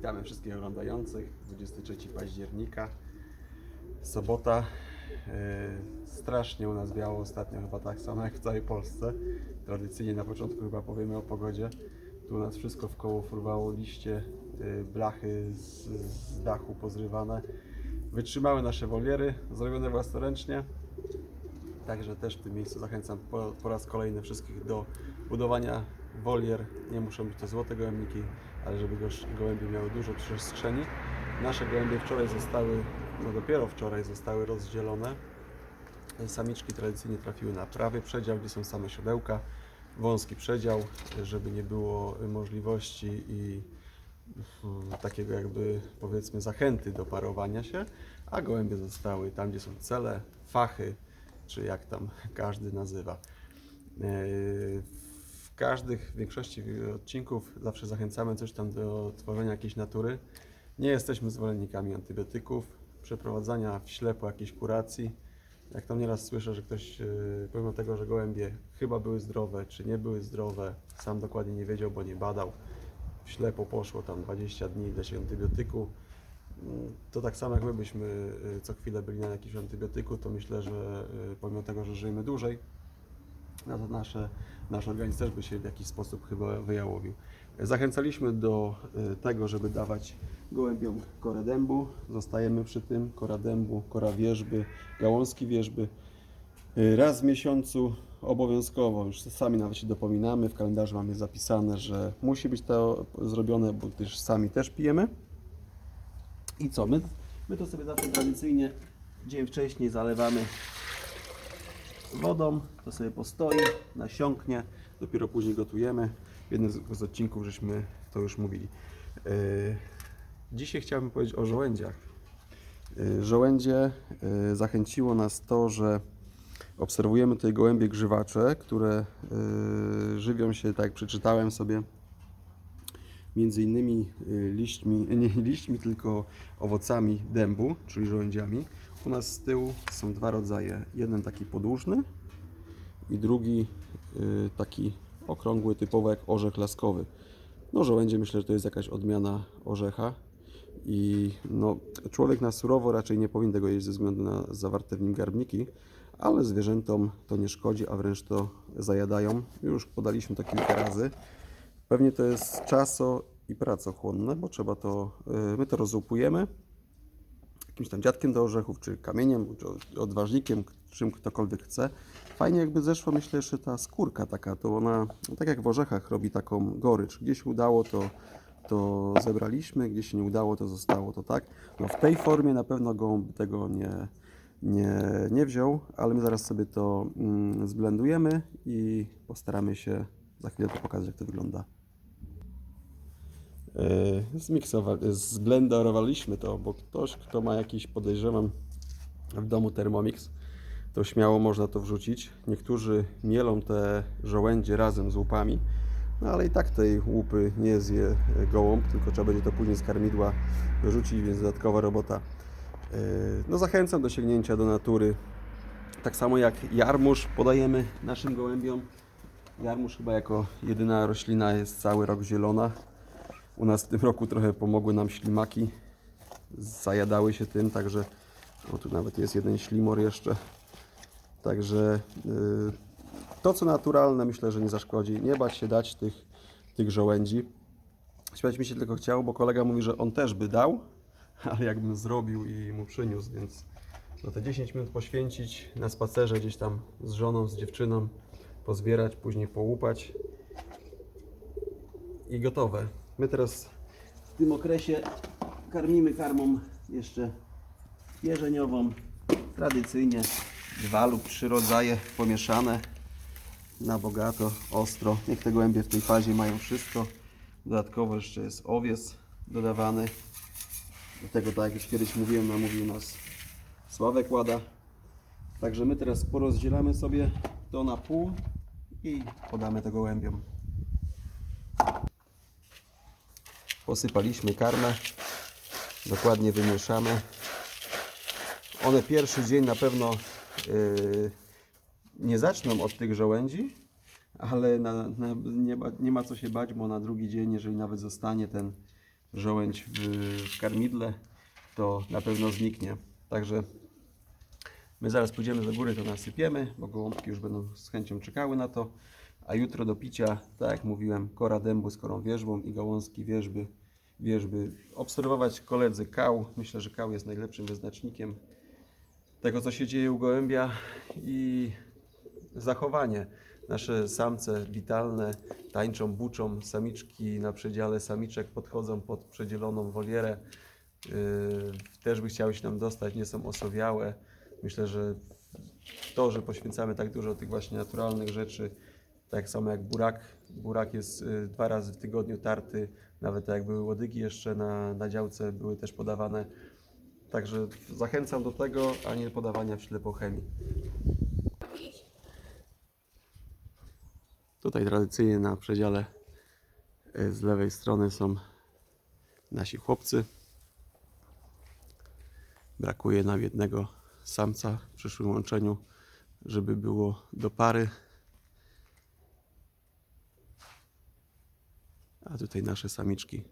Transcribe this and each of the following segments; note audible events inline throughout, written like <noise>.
Witamy wszystkich oglądających. 23 października, sobota. Yy, Strasznie u nas wiało ostatnio, chyba tak samo jak w całej Polsce. Tradycyjnie na początku chyba powiemy o pogodzie. Tu u nas wszystko w koło furwało, liście, yy, blachy z, z dachu pozrywane. Wytrzymały nasze woliery, zrobione własnoręcznie. Także też w tym miejscu zachęcam po, po raz kolejny wszystkich do budowania wolier. Nie muszą być to złote gołębniki, ale żeby gołębie miały dużo przestrzeni. Nasze gołębie wczoraj zostały, no dopiero wczoraj zostały rozdzielone. Samiczki tradycyjnie trafiły na prawy przedział, gdzie są same siodełka. Wąski przedział, żeby nie było możliwości i mm, takiego jakby powiedzmy zachęty do parowania się, a gołębie zostały tam, gdzie są cele, fachy, czy jak tam <laughs> każdy nazywa. Każdych, w większości odcinków zawsze zachęcamy coś tam do tworzenia jakiejś natury. Nie jesteśmy zwolennikami antybiotyków, przeprowadzania w ślepo jakiejś kuracji. Jak tam nieraz słyszę, że ktoś, yy, pomimo tego, że gołębie chyba były zdrowe, czy nie były zdrowe, sam dokładnie nie wiedział, bo nie badał, w ślepo poszło tam 20 dni dać antybiotyku. Mm, To tak samo jak my byśmy y, co chwilę byli na jakimś antybiotyku, to myślę, że y, pomimo tego, że żyjemy dłużej, no to nasze, nasz organizm też by się w jakiś sposób chyba wyjałowił. Zachęcaliśmy do y, tego, żeby dawać gołębiom korę dębu. Zostajemy przy tym. Kora dębu, kora wierzby, gałązki wierzby. Y, Raz w miesiącu obowiązkowo, już sami nawet się dopominamy, w kalendarzu mamy zapisane, że musi być to zrobione, bo też sami też pijemy. I co? My, my to sobie zawsze tradycyjnie dzień wcześniej zalewamy wodą, to sobie postoi, nasiąknie, dopiero później gotujemy. W jednym z, odcinków żeśmy to już mówili. Yy, dzisiaj chciałbym powiedzieć o żołędziach. Yy, żołędzie yy, zachęciło nas to, że obserwujemy tutaj gołębie grzywacze, które żywią się, tak jak przeczytałem sobie, między innymi liśćmi, nie liśćmi, tylko owocami dębu, czyli żołędziami. U nas z tyłu są dwa rodzaje. Jeden taki podłużny i drugi y, taki okrągły, typowo jak orzech laskowy. No żołędzie myślę, że to jest jakaś odmiana orzecha i no, człowiek na surowo raczej nie powinien tego jeść ze względu na zawarte w nim garbniki, ale zwierzętom to nie szkodzi, a wręcz to zajadają. Już podaliśmy to kilka razy. Pewnie to jest czaso i pracochłonne, bo trzeba to, y, my to rozłupujemy jakimś tam dziadkiem do orzechów, czy kamieniem, czy odważnikiem, czym ktokolwiek chce. Fajnie jakby zeszła, myślę, jeszcze ta skórka taka, to ona, no tak jak w orzechach robi taką gorycz. Gdzie się udało, to, to zebraliśmy, gdzie się nie udało, to zostało to tak. No w tej formie na pewno gołąb tego nie, nie, nie wziął, ale my zaraz sobie to mm, zblendujemy i postaramy się za chwilę to pokazać, jak to wygląda. Zmiksowali, zblenderowaliśmy to, bo ktoś, kto ma jakiś, podejrzewam, w domu Thermomix, to śmiało można to wrzucić. Niektórzy mielą te żołędzie razem z łupami, no ale i tak tej łupy nie zje gołąb, tylko trzeba będzie to później z karmidła wyrzucić, więc dodatkowa robota. Yy, No zachęcam do sięgnięcia do natury. Tak samo jak jarmuż podajemy naszym gołębiom. Jarmuż chyba jako jedyna roślina jest cały rok zielona. U nas w tym roku trochę pomogły nam ślimaki. Zajadały się tym, także o tu nawet jest jeden ślimor jeszcze. Także yy, to co naturalne myślę, że nie zaszkodzi. Nie bać się dać tych, tych żołędzi. Śmiać mi się tylko chciało, bo kolega mówi, że on też by dał, <laughs> ale jakbym zrobił i mu przyniósł, więc no te 10 minut poświęcić na spacerze gdzieś tam z żoną, z dziewczyną, pozbierać, później połupać i gotowe. My teraz w tym okresie karmimy karmą jeszcze jeżeniową, tradycyjnie dwa lub trzy rodzaje pomieszane na bogato, ostro. Niech te gołębie w tej fazie mają wszystko. Dodatkowo jeszcze jest owiec dodawany. Do tego, tak jak już kiedyś mówiłem, namówił nas Sławek Łada. Także my teraz porozdzielamy sobie to na pół i podamy to gołębiom. Posypaliśmy karmę, dokładnie wymieszamy. One pierwszy dzień na pewno yy, nie zaczną od tych żołędzi, ale na, na, nie, ma, nie ma co się bać, bo na drugi dzień, jeżeli nawet zostanie ten, żołędź w, w karmidle, to na pewno zniknie. Także my zaraz pójdziemy do góry, to nasypiemy, bo gołąbki już będą z chęcią czekały na to. A jutro do picia, tak jak mówiłem, kora dębu z korą wierzbą i gałązki wierzby. wierzby. Obserwować koledzy kał. Myślę, że kał jest najlepszym wyznacznikiem tego, co się dzieje u gołębia i zachowanie. Nasze samce witalne tańczą, buczą, samiczki na przedziale samiczek podchodzą pod przedzieloną wolierę. Yy, też by chciały się nam dostać, nie są osowiałe. Myślę, że to, że poświęcamy tak dużo tych właśnie naturalnych rzeczy, tak samo jak burak. Burak jest y, dwa razy w tygodniu tarty, nawet tak jak były łodygi jeszcze na, na działce, były też podawane. Także zachęcam do tego, a nie podawania w ślepo chemii. Tutaj tradycyjnie na przedziale y, z lewej strony są nasi chłopcy. Brakuje nam jednego samca w przyszłym łączeniu, żeby było do pary. A tutaj nasze samiczki.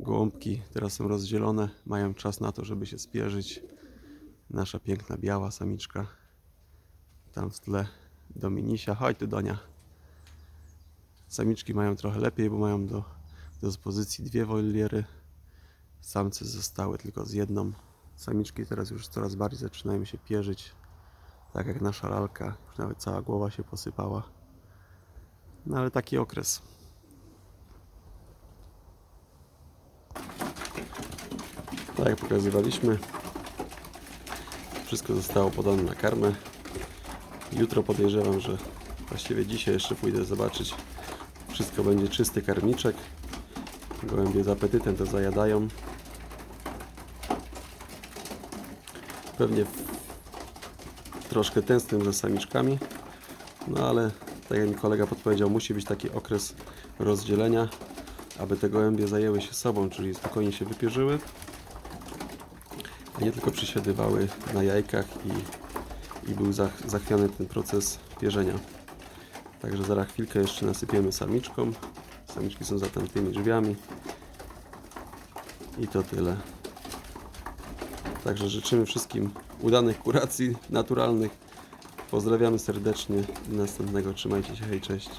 Gołąbki teraz są rozdzielone, mają czas na to, żeby się spierzyć. Nasza piękna biała samiczka. Tam w tle Dominisia. Chodź tu Donia. Samiczki mają trochę lepiej, bo mają do, do dyspozycji dwie woliery. Samce zostały tylko z jedną. Samiczki teraz już coraz bardziej zaczynają się pierzyć. Tak jak nasza lalka. Już nawet cała głowa się posypała. No ale taki okres. Tak jak pokazywaliśmy, wszystko zostało podane na karmę. Jutro podejrzewam, że właściwie dzisiaj jeszcze pójdę zobaczyć. Wszystko będzie czysty karmiczek. Gołębie z apetytem to zajadają. Pewnie troszkę tęsknię za samiczkami, no ale tak jak mi kolega podpowiedział, musi być taki okres rozdzielenia, aby te gołębie zajęły się sobą, czyli spokojnie się wypierzyły, nie tylko przysiadywały na jajkach i, i był zach- zachwiany ten proces pierzenia. Także zaraz chwilkę jeszcze nasypiemy samiczką. Samiczki są za tamtymi drzwiami. I to tyle. Także życzymy wszystkim udanych kuracji naturalnych. Pozdrawiamy serdecznie. Do następnego. Trzymajcie się. Hej, cześć.